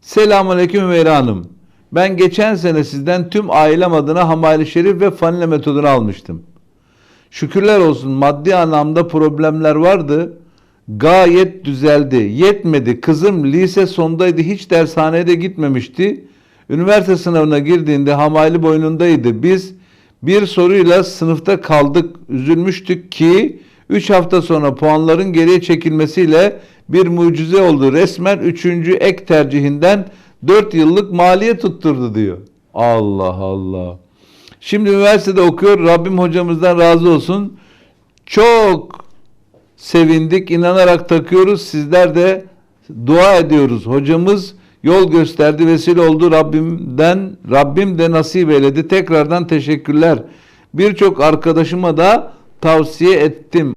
Selamünaleyküm Ümeyra Hanım. Ben geçen sene sizden tüm ailem adına Hamayli Şerif ve Fanile metodunu almıştım. Şükürler olsun maddi anlamda problemler vardı. Gayet düzeldi. Yetmedi. Kızım lise sondaydı. Hiç dershaneye de gitmemişti. Üniversite sınavına girdiğinde hamayli boynundaydı. Biz bir soruyla sınıfta kaldık. Üzülmüştük ki 3 hafta sonra puanların geriye çekilmesiyle bir mucize oldu. Resmen 3. ek tercihinden 4 yıllık maliye tutturdu diyor. Allah Allah. Şimdi üniversitede okuyor. Rabbim hocamızdan razı olsun. Çok sevindik, inanarak takıyoruz. Sizler de dua ediyoruz. Hocamız yol gösterdi, vesile oldu Rabbimden. Rabbim de nasip eyledi. Tekrardan teşekkürler. Birçok arkadaşıma da tavsiye ettim.